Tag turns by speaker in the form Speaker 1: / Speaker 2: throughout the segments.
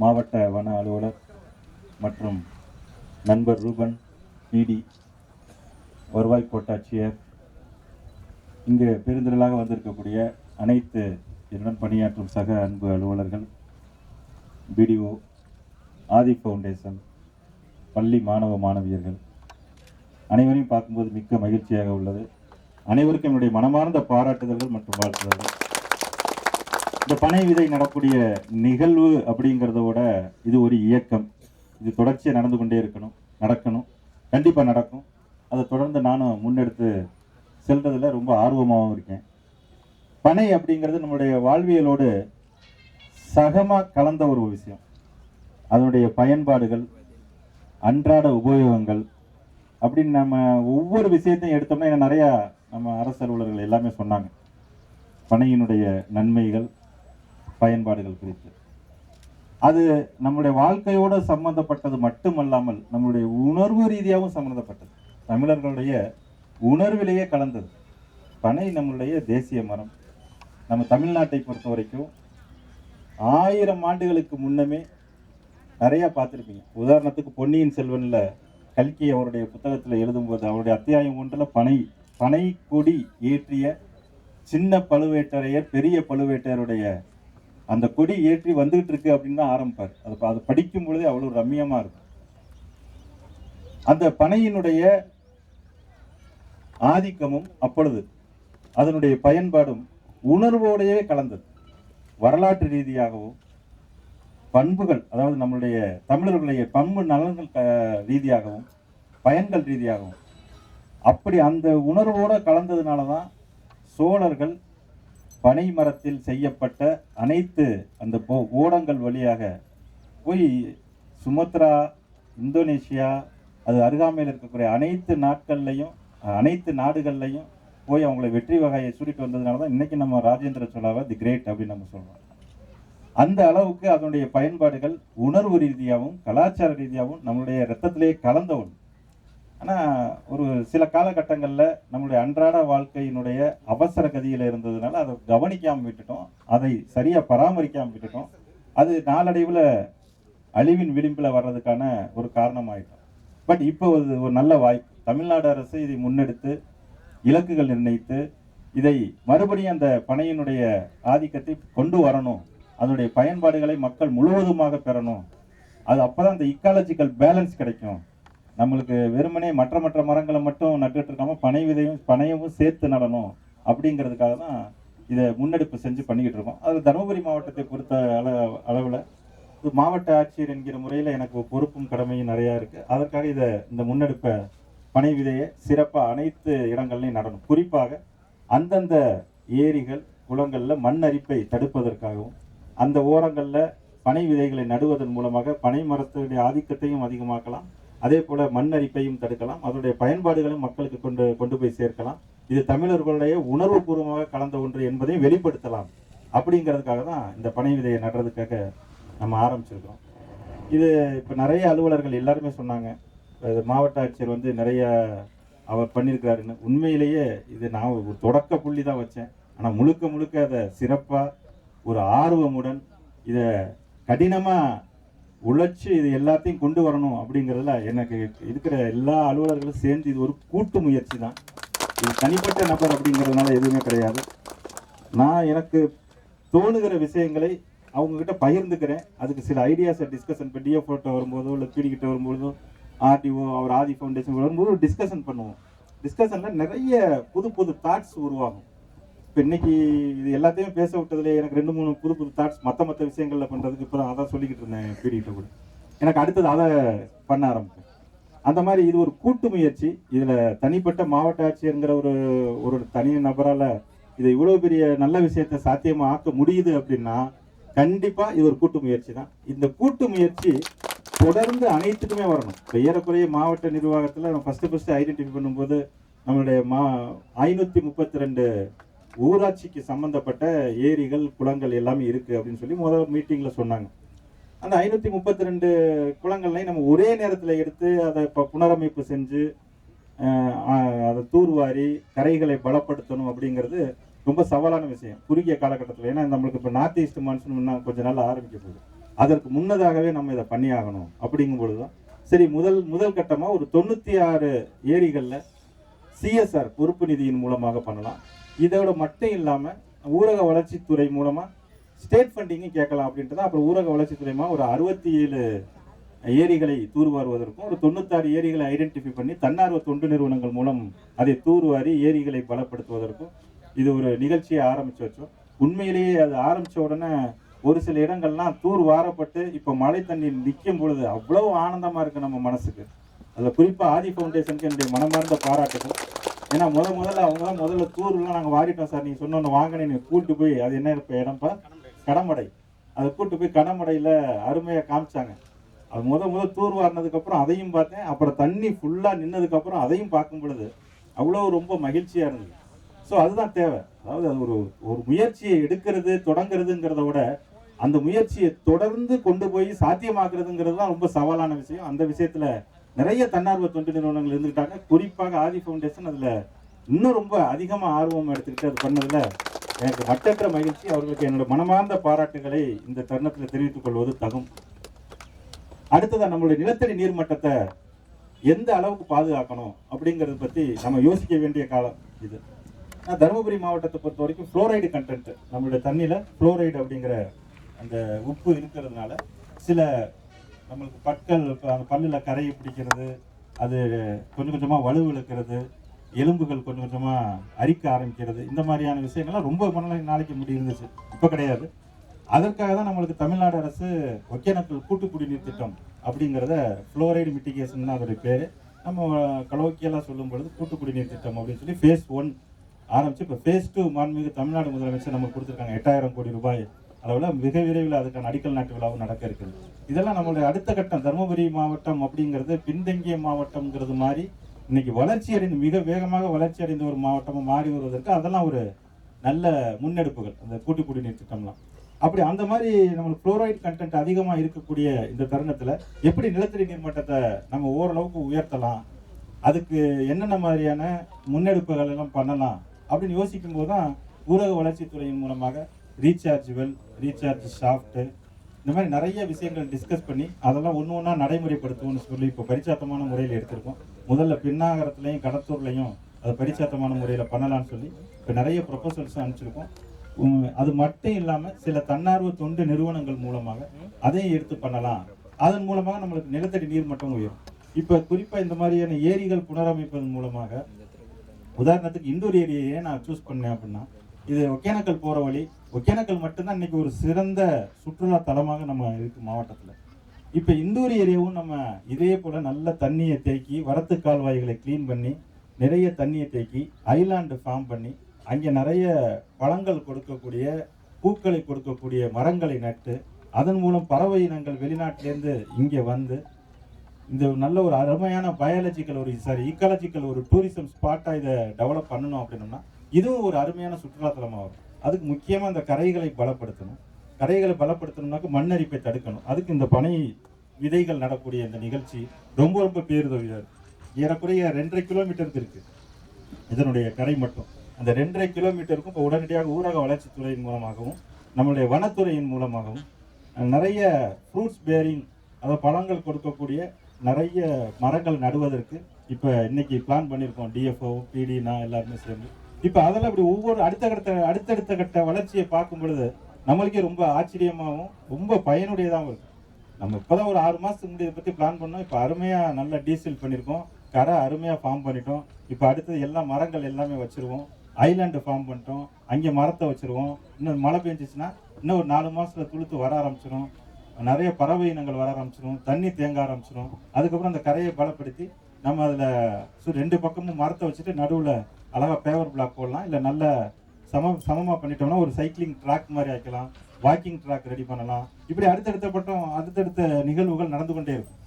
Speaker 1: மாவட்ட வன அலுவலர் மற்றும் நண்பர் ரூபன் பிடி வருவாய் கோட்டாட்சியர். இங்கு பெருந்திரளாக வந்திருக்கக்கூடிய அனைத்து என்னுடன் பணியாற்றும் சக அன்பு அலுவலர்கள் பிடிஓ ஆதி ஃபவுண்டேஷன் பள்ளி மாணவ மாணவியர்கள் அனைவரையும் பார்க்கும்போது மிக்க மகிழ்ச்சியாக உள்ளது. அனைவருக்கும் என்னுடைய மனமார்ந்த பாராட்டுதல்கள் மற்றும் வாழ்த்துதல்கள். இந்த பனை விதை நடக்கூடிய நிகழ்வு அப்படிங்கிறத விட இது ஒரு இயக்கம். இது தொடர்ச்சியாக நடந்து கொண்டே இருக்கணும் நடக்கணும். கண்டிப்பாக நடக்கும். அதை தொடர்ந்து நானும் முன்னெடுத்து செல்றதில் ரொம்ப ஆர்வமாகவும் இருக்கேன். பனை அப்படிங்கிறது நம்முடைய வாழ்வியலோடு சகமாக கலந்த ஒரு விஷயம். அதனுடைய பயன்பாடுகள் அன்றாட உபயோகங்கள் அப்படின்னு நம்ம ஒவ்வொரு விஷயத்தையும் எடுத்தோம்னா நிறையா நம்ம அரசு அலுவலர்கள் எல்லாமே சொன்னாங்க. பனையினுடைய நன்மைகள் பயன்பாடுகள் குறித்து. அது நம்முடைய வாழ்க்கையோடு சம்பந்தப்பட்டது மட்டுமல்லாமல் நம்முடைய உணர்வு ரீதியாகவும் சம்பந்தப்பட்டது. தமிழர்களுடைய உணர்விலேயே கலந்தது. பனை நம்மளுடைய தேசிய மரம். நம்ம தமிழ்நாட்டை பொறுத்த வரைக்கும் ஆயிரம் ஆண்டுகளுக்கு முன்னமே நிறையா பார்த்துருப்பீங்க. உதாரணத்துக்கு பொன்னியின் செல்வனில் கல்கி அவருடைய புத்தகத்தில் எழுதும்போது அவருடைய அத்தியாயம் ஒன்றில் பனை பனை கொடி ஏற்றிய சின்ன பழுவேட்டரையர் பெரிய பழுவேட்டரையருடைய அந்த கொடி ஏற்றி வந்துகிட்டு இருக்கு அப்படின்னு தான் ஆரம்பிப்பார். அது அதை அது படிக்கும் பொழுதே அவ்வளோ ரம்மியமாக இருக்கும். அந்த பனையினுடைய ஆதிக்கமும் அப்பொழுது அதனுடைய பயன்பாடும் உணர்வோடையே கலந்தது. வரலாற்று ரீதியாகவும் பண்புகள் அதாவது நம்மளுடைய தமிழர்களுடைய பண்பு நலன்கள் ரீதியாகவும் பயன்கள் ரீதியாகவும் அப்படி அந்த உணர்வோடு கலந்ததுனால தான் சோழர்கள் பனை மரத்தில் செய்யப்பட்ட அனைத்து அந்த போ- ஓடங்கள் வழியாக போய் சுமத்ரா இந்தோனேஷியா அது அருகாமையில் இருக்கக்கூடிய அனைத்து நாட்கள்லையும் அனைத்து நாடுகள்லையும் போய் அவங்கள வெற்றி வகையை சுருட்டு வந்ததுனால தான் இன்றைக்கி நம்ம ராஜேந்திர சோழாவை தி கிரேட் அப்படின்னு நம்ம சொல்கிறோம் அந்த அளவுக்கு அதனுடைய பயன்பாடுகள் உணர்வு ரீதியாகவும் கலாச்சார ரீதியாகவும் நம்மளுடைய ரத்தத்திலேயே கலந்த ஒன்று ஆனால் ஒரு சில காலகட்டங்களில் நம்மளுடைய அன்றாட வாழ்க்கையினுடைய அவசர கதியில் இருந்ததுனால அதை கவனிக்காமல் விட்டுட்டோம். அதை சரியாக பராமரிக்காமல் விட்டுட்டோம். அது நாளடைவில் அழிவின் விளிம்பில் வர்றதுக்கான ஒரு காரணமாகிட்டோம் பட் இப்போ ஒரு ஒரு நல்ல வாய்ப்பு தமிழ்நாடு அரசு இதை முன்னெடுத்து இலக்குகள் நிர்ணயித்து இதை மறுபடியும் அந்த பனையினுடைய ஆதிக்கத்தை கொண்டு வரணும். அதனுடைய பயன்பாடுகளை மக்கள் முழுவதுமாக பெறணும். அது அப்போ தான் அந்த இக்காலஜிக்கல் பேலன்ஸ் கிடைக்கும். நம்மளுக்கு வெறுமனே மற்ற மற்ற மரங்களை மட்டும் நட்டுட்டு இருக்காம பனை விதையும் பனையவும் சேர்த்து நடணும் அப்படிங்கிறதுக்காக தான் இதை முன்னெடுப்பு செஞ்சு பண்ணிக்கிட்டு இருக்கோம். அது தருமபுரி மாவட்டத்தை பொறுத்த அள அளவில் மாவட்ட ஆட்சியர் என்கிற முறையில் எனக்கு பொறுப்பும் கடமையும் நிறையா இருக்குது அதற்காக இதை இந்த முன்னெடுப்பை பனை விதையை சிறப்பாக அனைத்து இடங்கள்லையும் நடணும். குறிப்பாக அந்தந்த ஏரிகள் குளங்களில் மண் அரிப்பை தடுப்பதற்காகவும் அந்த ஓரங்களில் பனை விதைகளை நடுவதன் மூலமாக பனை மரத்துடைய ஆதிக்கத்தையும் அதிகமாக்கலாம். அதே போல மண் அரிப்பையும் தடுக்கலாம். அதனுடைய பயன்பாடுகளும் மக்களுக்கு கொண்டு கொண்டு போய் சேர்க்கலாம். இது தமிழர்களுடைய உணர்வுபூர்வமாக கலந்த ஒன்று என்பதையும் வெளிப்படுத்தலாம். அப்படிங்கிறதுக்காக தான் இந்த பனை விதையை நடுறதுக்காக நம்ம ஆரம்பிச்சிருக்கிறோம். இது இப்போ நிறைய அலுவலர்கள் எல்லாருமே சொன்னாங்க. மாவட்ட ஆட்சியர் வந்து நிறைய அவர் பண்ணியிருக்கிறாருன்னு. உண்மையிலேயே இது நான் ஒரு தொடக்க புள்ளி தான் வச்சேன். ஆனால் முழுக்க முழுக்க அதை சிறப்பாக ஒரு ஆர்வமுடன் இதை கடினமாக உழைச்சி இது எல்லாத்தையும் கொண்டு வரணும் அப்படிங்கிறதுல எனக்கு இருக்கிற எல்லா அலுவலர்களும் சேர்ந்து இது ஒரு கூட்டு முயற்சி தான். இது தனிப்பட்ட நபர் அப்படிங்கிறதுனால எதுவுமே கிடையாது. நான் எனக்கு தோணுகிற விஷயங்களை அவங்கக்கிட்ட பகிர்ந்துக்கிறேன். அதுக்கு சில ஐடியாஸை டிஸ்கஷன் இப்போ டிஎஃப் ஃபோட்டோ வரும்போதோ இல்லை பிடிக்கிட்ட வரும்போதோ ஆர்டிஓ அவர் ஆதி ஃபவுண்டேஷன் வரும்போது டிஸ்கஷன் பண்ணுவோம். டிஸ்கஷனில் நிறைய புது புது தாட்ஸ் உருவாகும். இப்போ இன்னைக்கு இது எல்லாத்தையும் பேச விட்டதுல எனக்கு ரெண்டு மூணு புது புது தாட்ஸ் மற்ற மற்ற விஷயங்களில் பண்ணுறதுக்கு இப்போ தான் அதான் சொல்லிக்கிட்டு இருந்தேன் பிடிக்கிட்ட கூட. எனக்கு அடுத்தது அதை பண்ண ஆரம்பிப்பேன். அந்த மாதிரி இது ஒரு கூட்டு முயற்சி. இதில் தனிப்பட்ட மாவட்ட ஆட்சியருங்கிற ஒரு ஒரு தனி நபரால் இதை இவ்வளோ பெரிய நல்ல விஷயத்தை சாத்தியமாக ஆக்க முடியுது அப்படின்னா கண்டிப்பாக இது ஒரு கூட்டு முயற்சி தான். இந்த கூட்டு முயற்சி தொடர்ந்து அனைத்துக்குமே வரணும். இப்போ ஏறக்குறைய மாவட்ட நிர்வாகத்தில் நம்ம ஃபஸ்ட்டு ஃபஸ்ட்டு ஐடென்டிஃபை பண்ணும்போது நம்மளுடைய மா ஐநூற்றி முப்பத்தி ரெண்டு ஊராட்சிக்கு சம்பந்தப்பட்ட ஏரிகள் குளங்கள் எல்லாமே இருக்குது அப்படின்னு சொல்லி முதல் மீட்டிங்கில் சொன்னாங்க. அந்த ஐநூற்றி முப்பத்தி ரெண்டு குளங்கள்லையும் நம்ம ஒரே நேரத்தில் எடுத்து அதை இப்போ புனரமைப்பு செஞ்சு அதை தூர்வாரி கரைகளை பலப்படுத்தணும் அப்படிங்கிறது ரொம்ப சவாலான விஷயம். குறுகிய காலகட்டத்தில். ஏன்னா நம்மளுக்கு இப்போ நார்த் ஈஸ்ட் மான்சூன் இன்னும் கொஞ்ச நாள் ஆரம்பிக்க போகுது. அதற்கு முன்னதாகவே நம்ம இதை பண்ணியாகணும் அப்படிங்கும் பொழுது தான் சரி முதல் முதல் கட்டமாக ஒரு தொண்ணூற்றி ஆறு ஏரிகளில் சிஎஸ்ஆர் பொறுப்பு நிதியின் மூலமாக பண்ணலாம். இதோட மட்டும் இல்லாமல் ஊரக வளர்ச்சித்துறை மூலமாக ஸ்டேட் ஃபண்டிங்கும் கேட்கலாம் அப்படின்ட்டு தான் அப்புறம் ஊரக வளர்ச்சித்துறை ஒரு அறுபத்தி ஏழு ஏரிகளை தூர்வாருவதற்கும் ஒரு தொண்ணூத்தாறு ஏரிகளை ஐடென்டிஃபை பண்ணி தன்னார்வ தொண்டு நிறுவனங்கள் மூலம் அதை தூர்வாரி ஏரிகளை பலப்படுத்துவதற்கும் இது ஒரு நிகழ்ச்சியை ஆரம்பித்து வச்சோம். உண்மையிலேயே அது ஆரம்பித்த உடனே ஒரு சில இடங்கள்லாம் தூர் வாரப்பட்டு இப்போ மழை தண்ணீர் நிற்கும் பொழுது அவ்வளோ ஆனந்தமாக இருக்குது நம்ம மனசுக்கு. அதில் குறிப்பாக ஆதி ஃபவுண்டேஷனுக்கு என்னுடைய மனமார்ந்த பாராட்டுகள். ஏன்னா முத முதல்ல அவங்க தான் முதல்ல தூர்லாம் நாங்கள் வாடிட்டோம் சார் நீங்கள் சொன்னோன்னு வாங்கினே கூட்டு போய் அது என்ன இப்போ இடம்ப்பா கடமடை அதை கூப்பிட்டு போய் கடமடையில் அருமையாக காமிச்சாங்க. அது முத முத தூர் வாரினதுக்கப்புறம் அதையும் பார்த்தேன். அப்புறம் தண்ணி ஃபுல்லாக நின்னதுக்கப்புறம் அதையும் பார்க்கும் பொழுது அவ்வளோ ரொம்ப மகிழ்ச்சியாக இருந்தது. ஸோ அதுதான் தேவை. அதாவது அது ஒரு ஒரு முயற்சியை எடுக்கிறது தொடங்குறதுங்கிறத விட அந்த முயற்சியை தொடர்ந்து கொண்டு போய் சாத்தியமாக்குறதுங்கிறது தான் ரொம்ப சவாலான விஷயம். அந்த விஷயத்தில் நிறைய தன்னார்வ தொண்டு நிறுவனங்கள் இருந்துக்கிட்டாங்க குறிப்பாக ஆதி ஃபவுண்டேஷன் அதில் இன்னும் ரொம்ப அதிகமாக ஆர்வம் எடுத்துக்கிட்டு அது பண்ணதில் எனக்கு மட்டற்ற மகிழ்ச்சி. அவர்களுக்கு என்னோட மனமார்ந்த பாராட்டுகளை இந்த தருணத்தில் தெரிவித்துக் கொள்வது தகும். அடுத்ததா நம்மளுடைய நிலத்தடி நீர்மட்டத்தை எந்த அளவுக்கு பாதுகாக்கணும் அப்படிங்கறத பற்றி நம்ம யோசிக்க வேண்டிய காலம் இது. நான் தருமபுரி மாவட்டத்தை பொறுத்த வரைக்கும் ஃப்ளோரைடு கண்டென்ட் நம்மளுடைய தண்ணியில் ஃப்ளோரைடு அப்படிங்கிற அந்த உப்பு இருக்கிறதுனால சில நம்மளுக்கு பற்கள் இப்ப அந்த கரையை பிடிக்கிறது அது கொஞ்சம் கொஞ்சமா வலுவிழுக்கிறது எலும்புகள் கொஞ்சம் கொஞ்சமாக அரிக்க ஆரம்பிக்கிறது இந்த மாதிரியான விஷயங்கள்லாம் ரொம்ப மன நாளைக்கு முடி இருந்துச்சு. இப்போ கிடையாது. அதற்காக தான் நம்மளுக்கு தமிழ்நாடு அரசு ஒகேனக்கல் கூட்டு குடிநீர் திட்டம் அப்படிங்கிறத ஃப்ளோரைடு மிட்டிகேஷன் அதோடைய பேர். நம்ம கலோக்கியெல்லாம் சொல்லும் பொழுது கூட்டு குடிநீர் திட்டம் அப்படின்னு சொல்லி ஃபேஸ் ஒன் ஆரம்பித்து இப்போ ஃபேஸ் டூ மாண்புமிகு தமிழ்நாடு முதலமைச்சர் நமக்கு கொடுத்துருக்காங்க. எட்டாயிரம் கோடி ரூபாய் அளவில் மிக விரைவில் அதுக்கான அடிக்கல் நாட்டு விழாவும் நடக்க இருக்குது இதெல்லாம் நம்மளுடைய அடுத்த கட்டம் தருமபுரி மாவட்டம் அப்படிங்கிறது பின்தங்கிய மாவட்டம்ங்கிறது மாதிரி இன்னைக்கு வளர்ச்சி அடைந்து மிக வேகமாக வளர்ச்சி அடைந்த ஒரு மாவட்டமாக மாறி வருவதற்கு அதெல்லாம் ஒரு நல்ல முன்னெடுப்புகள் அந்த கூட்டு குடிநீர் திட்டம்லாம். அப்படி அந்த மாதிரி நம்மளுக்கு குளோரைட் கண்டென்ட் அதிகமாக இருக்கக்கூடிய இந்த தருணத்தில் எப்படி நிலத்தடி நீர் மட்டத்தை நம்ம ஓரளவுக்கு உயர்த்தலாம் அதுக்கு என்னென்ன மாதிரியான முன்னெடுப்புகள் எல்லாம் பண்ணலாம் அப்படின்னு யோசிக்கும் போது தான் ஊரக வளர்ச்சித்துறையின் மூலமாக ரீசார்ஜ் வெல் ரீசார்ஜ் ஷாஃப்ட்டு இந்த மாதிரி நிறைய விஷயங்கள் டிஸ்கஸ் பண்ணி அதெல்லாம் ஒன்று ஒன்றா நடைமுறைப்படுத்துவோம்னு சொல்லி இப்போ பரிச்சாத்தமான முறையில் எடுத்திருக்கோம். முதல்ல பின்னாகரத்துலையும் கடத்தூர்லையும் அது பரிச்சாத்தமான முறையில் பண்ணலாம்னு சொல்லி இப்போ நிறைய ப்ரொபோசல்ஸ் அனுப்பிச்சிருக்கோம். அது மட்டும் இல்லாமல் சில தன்னார்வ தொண்டு நிறுவனங்கள் மூலமாக அதையும் எடுத்து பண்ணலாம். அதன் மூலமாக நம்மளுக்கு நிலத்தடி நீர் மட்டம் உயரும். இப்போ குறிப்பாக இந்த மாதிரியான ஏரிகள் புனரமைப்பதன் மூலமாக உதாரணத்துக்கு இண்டோர் ஏரியாயே நான் சூஸ் பண்ணேன் அப்படின்னா இது ஒகேனக்கல் போகிற வழி ஒகேனக்கல் மட்டும்தான் இன்னைக்கு ஒரு சிறந்த சுற்றுலா தலமாக நம்ம இருக்கு மாவட்டத்தில். இப்போ இந்தூர் ஏரியாவும் நம்ம இதே போல் நல்ல தண்ணியை தேக்கி வரத்து கால்வாய்களை க்ளீன் பண்ணி நிறைய தண்ணியை தேக்கி ஐலாண்டு ஃபார்ம் பண்ணி அங்கே நிறைய பழங்கள் கொடுக்கக்கூடிய பூக்களை கொடுக்கக்கூடிய மரங்களை நட்டு அதன் மூலம் பறவை இனங்கள் வெளிநாட்டிலேருந்து இங்கே வந்து இந்த நல்ல ஒரு அருமையான பயாலஜிக்கல் ஒரு சாரி ஈக்காலஜிக்கல் ஒரு டூரிசம் ஸ்பாட்டாக இதை டெவலப் பண்ணணும் அப்படின்னோம்னா இதுவும் ஒரு அருமையான சுற்றுலாத்தலமாக வரும் அதுக்கு முக்கியமாக அந்த கரைகளை பலப்படுத்தணும். கரைகளை பலப்படுத்தணும்னாக்க மண்ணரிப்பை தடுக்கணும். அதுக்கு இந்த பனை விதைகள் நடக்கூடிய இந்த நிகழ்ச்சி ரொம்ப ரொம்ப பேருதவியாக இருக்குது ஏறக்குறைய ரெண்டரை கிலோமீட்டருக்கு இருக்குது இதனுடைய கரை மட்டும். அந்த ரெண்டரை கிலோமீட்டருக்கும் இப்போ உடனடியாக ஊரக வளர்ச்சித்துறையின் மூலமாகவும் நம்மளுடைய வனத்துறையின் மூலமாகவும் நிறைய ஃப்ரூட்ஸ் பேரிங் அதாவது பழங்கள் கொடுக்கக்கூடிய நிறைய மரங்கள் நடுவதற்கு இப்போ இன்றைக்கி பிளான் பண்ணியிருக்கோம். டிஎஃப்ஓ பிடி நான் எல்லாருமே சேர்ந்து. இப்போ அதெல்லாம் இப்படி ஒவ்வொரு அடுத்த கட்ட அடுத்தடுத்த கட்ட வளர்ச்சியை பார்க்கும் பொழுது நம்மளுக்கே ரொம்ப ஆச்சரியமாகவும் ரொம்ப பயனுடையதாகவும் இருக்கும். நம்ம இப்போதான் ஒரு ஆறு மாதத்துக்கு முன்னாடி இதை பற்றி பிளான் பண்ணோம். இப்போ அருமையாக நல்ல டீசல் பண்ணியிருக்கோம் கரை அருமையாக ஃபார்ம் பண்ணிட்டோம். இப்போ அடுத்தது எல்லா மரங்கள் எல்லாமே வச்சிருவோம். ஐலாண்டு ஃபார்ம் பண்ணிட்டோம். அங்கே மரத்தை வச்சிருவோம். இன்னும் மழை பெஞ்சிச்சுன்னா இன்னும் ஒரு நாலு மாதத்தில் துளுத்து வர ஆரம்பிச்சிடும் நிறைய பறவை இனங்கள் வர ஆரம்பிச்சிடும் தண்ணி தேங்க ஆரம்பிச்சிடும் அதுக்கப்புறம் அந்த கரையை பலப்படுத்தி நம்ம அதில் ரெண்டு பக்கமும் மரத்தை வச்சுட்டு நடுவில் அழகாக பேவர் பிளாக் போடலாம் இல்லை நல்ல சம சமமாக பண்ணிட்டோம்னா ஒரு சைக்கிளிங் ட்ராக் மாதிரி ஆக்கலாம் வாக்கிங் ட்ராக் ரெடி பண்ணலாம். இப்படி அடுத்தடுத்த பட்டம் அடுத்தடுத்த நிகழ்வுகள் நடந்து கொண்டே இருக்கும்.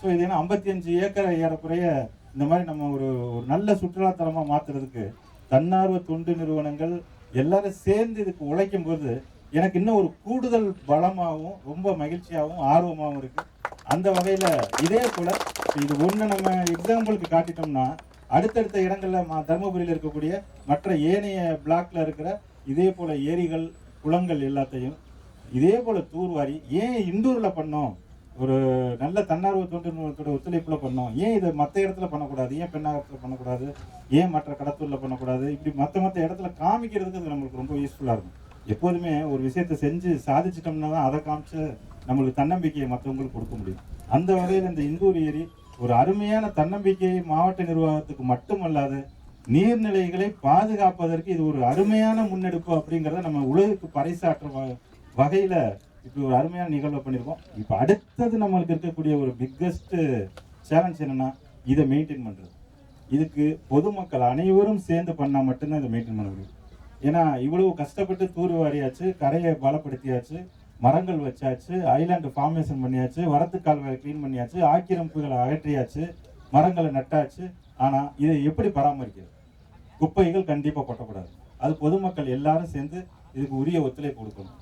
Speaker 1: ஸோ இது ஏன்னா ஐம்பத்தி அஞ்சு ஏக்கர் ஏறக்குறைய இந்த மாதிரி நம்ம ஒரு ஒரு நல்ல சுற்றுலாத்தலமாக மாற்றுறதுக்கு தன்னார்வ தொண்டு நிறுவனங்கள் எல்லாரும் சேர்ந்து இதுக்கு உழைக்கும் போது எனக்கு இன்னும் ஒரு கூடுதல் பலமாகவும் ரொம்ப மகிழ்ச்சியாகவும் ஆர்வமாகவும் இருக்குது அந்த வகையில் இதே போல் இது ஒன்று நம்ம எக்ஸாம்பிளுக்கு காட்டிட்டோம்னா அடுத்தடுத்த இடங்களில் மா தருமபுரியில் இருக்கக்கூடிய மற்ற ஏனைய பிளாக்ல இருக்கிற இதே போல ஏரிகள் குளங்கள் எல்லாத்தையும் இதே போல தூர்வாரி ஏன் இந்தூரில் பண்ணோம்? ஒரு நல்ல தன்னார்வ தொண்டு நிறுவனத்தோட ஒத்துழைப்புல பண்ணோம். ஏன் இதை மற்ற இடத்துல பண்ணக்கூடாது? ஏன் பெண்ணாகத்தில் பண்ணக்கூடாது? ஏன் மற்ற கடத்தூரில் பண்ணக்கூடாது? இப்படி மற்ற மற்ற இடத்துல காமிக்கிறதுக்கு அது நம்மளுக்கு ரொம்ப யூஸ்ஃபுல்லாக இருக்கும். எப்போதுமே ஒரு விஷயத்தை செஞ்சு சாதிச்சிட்டோம்னா தான் அதை காமிச்சு நம்மளுக்கு தன்னம்பிக்கையை மற்றவங்களுக்கு கொடுக்க முடியும். அந்த வகையில் இந்த இந்தூர் ஏரி ஒரு அருமையான தன்னம்பிக்கையை மாவட்ட நிர்வாகத்துக்கு மட்டுமல்லாது நீர்நிலைகளை பாதுகாப்பதற்கு இது ஒரு அருமையான முன்னெடுப்பு அப்படிங்கிறத நம்ம உலகுக்கு பறைசாற்றும் வ- இப்படி ஒரு அருமையான நிகழ்வை பண்ணியிருக்கோம். இப்போ அடுத்தது நம்மளுக்கு இருக்கக்கூடிய ஒரு பிக்கஸ்ட் சேலஞ்ச் என்னென்னா இதை மெயின்டைன் பண்ணுறது இதுக்கு பொதுமக்கள் அனைவரும் சேர்ந்து பண்ணால் மட்டும்தான் இதை மெயின்டைன் பண்ண முடியும். ஏன்னா இவ்வளவு கஷ்டப்பட்டு தூர் வாரியாச்சு கரையை பலப்படுத்தியாச்சு. மரங்கள் வச்சாச்சு ஐலாண்டு ஃபார்மேஷன் பண்ணியாச்சு வரத்து கால்வாயை க்ளீன் பண்ணியாச்சு ஆக்கிரமிப்புகளை அகற்றியாச்சு மரங்களை நட்டாச்சு. ஆனால் இதை எப்படி பராமரிக்கிறது? குப்பைகள் கண்டிப்பாக கொட்டக்கூடாது அது பொதுமக்கள் எல்லாரும் சேர்ந்து இதுக்கு உரிய ஒத்துழைப்பு கொடுக்கணும்.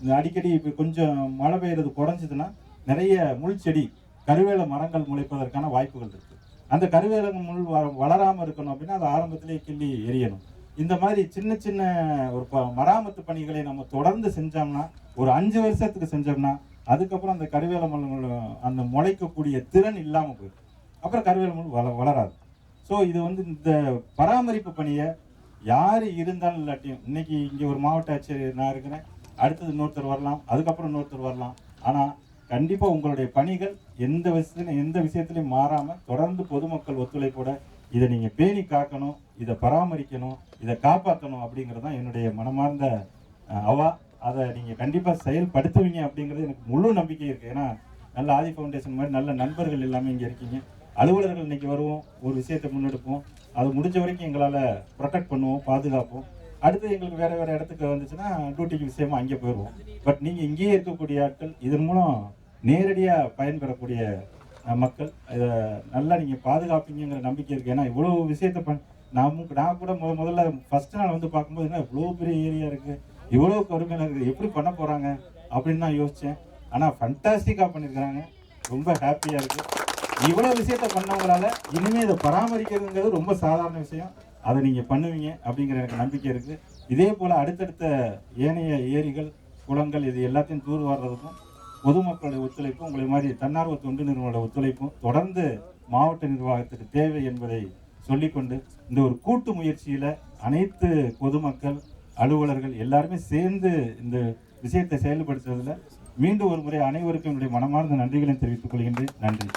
Speaker 1: இந்த அடிக்கடி இப்போ கொஞ்சம் மழை பெய்யறது குறைஞ்சதுன்னா நிறைய முள் செடி கருவேல மரங்கள் முளைப்பதற்கான வாய்ப்புகள் இருக்குது அந்த கருவேல முள் வ- இருக்கணும் அப்படின்னா அதை ஆரம்பத்திலேயே கிள்ளி எரியணும். இந்த மாதிரி சின்ன சின்ன ஒரு ப- மராமத்து பணிகளை நம்ம தொடர்ந்து செஞ்சோம்னா ஒரு அஞ்சு வருஷத்துக்கு செஞ்சோம்னா அதுக்கப்புறம் அந்த கருவேல மரங்கள் அந்த முளைக்கக்கூடிய திறன் இல்லாமல் போயிடும். அப்புறம் கருவேல முள் வள வளராது. ஸோ இது வந்து இந்த பராமரிப்பு பணியை யார் இருந்தாலும் இல்லாட்டியும் இன்னைக்கு இங்கே ஒரு மாவட்ட ஆட்சியர் நான் இருக்கிறேன் அடுத்தது இன்னொருத்தர் வரலாம் அதுக்கப்புறம் இன்னொருத்தர் வரலாம். ஆனால் கண்டிப்பாக உங்களுடைய பணிகள் எந்த விஷயத்துலையும் எந்த விஷயத்துலையும் மாறாமல் தொடர்ந்து பொதுமக்கள் ஒத்துழைப்போட இதை நீங்கள் பேணி காக்கணும் இதை பராமரிக்கணும் இதை காப்பாற்றணும் அப்படிங்கிறது தான் என்னுடைய மனமார்ந்த அவா. அதை நீங்கள் கண்டிப்பாக செயல்படுத்துவீங்க அப்படிங்கிறது எனக்கு முழு நம்பிக்கை இருக்குது ஏன்னா நல்ல ஆதி ஃபவுண்டேஷன் மாதிரி நல்ல நண்பர்கள் எல்லாமே இங்கே இருக்கீங்க. அலுவலர்கள் இன்னைக்கு வருவோம் ஒரு விஷயத்தை முன்னெடுப்போம். அது முடிஞ்ச வரைக்கும் எங்களால் ப்ரொடெக்ட் பண்ணுவோம் பாதுகாப்போம். அடுத்து எங்களுக்கு வேறு வேறு இடத்துக்கு வந்துச்சுன்னா டியூட்டிக்கு விஷயமா அங்கே போயிடுவோம். பட் நீங்கள் இங்கேயே இருக்கக்கூடிய ஆட்கள் இதன் மூலம் நேரடியாக பயன்பெறக்கூடிய மக்கள் இதை நல்லா நீங்கள் பாதுகாப்பீங்கிற நம்பிக்கை இருக்குது ஏன்னா இவ்வளோ விஷயத்தை பண் நான் நான் கூட முத முதல்ல ஃபர்ஸ்ட் நாள் வந்து பார்க்கும்போது என்ன இவ்வளோ பெரிய ஏரியா இருக்குது இவ்வளோ கருமையாக இருக்குது எப்படி பண்ண போகிறாங்க அப்படின்னு நான் யோசித்தேன் ஆனால் ஃபண்டாஸ்டிக்காக பண்ணியிருக்கிறாங்க ரொம்ப ஹாப்பியாக இருக்குது இவ்வளோ விஷயத்த பண்ணவங்களால இனிமேல் இதை பராமரிக்கிறதுங்கிறது ரொம்ப சாதாரண விஷயம். அதை நீங்கள் பண்ணுவீங்க அப்படிங்கிற எனக்கு நம்பிக்கை இருக்குது இதே போல் அடுத்தடுத்த ஏனைய ஏரிகள் குளங்கள் இது எல்லாத்தையும் தூர் வர்றதுக்கும் பொதுமக்களுடைய ஒத்துழைப்பும் உங்களை மாதிரி தன்னார்வ தொண்டு நிறுவனங்களோட ஒத்துழைப்பும் தொடர்ந்து மாவட்ட நிர்வாகத்துக்கு தேவை என்பதை சொல்லிக்கொண்டு இந்த ஒரு கூட்டு முயற்சியில் அனைத்து பொதுமக்கள் அலுவலர்கள் எல்லாருமே சேர்ந்து இந்த விஷயத்தை செயல்படுத்துறதுல மீண்டும் ஒரு முறை அனைவருக்கும் என்னுடைய மனமார்ந்த நன்றிகளை தெரிவித்துக் கொள்கின்றேன். நன்றி.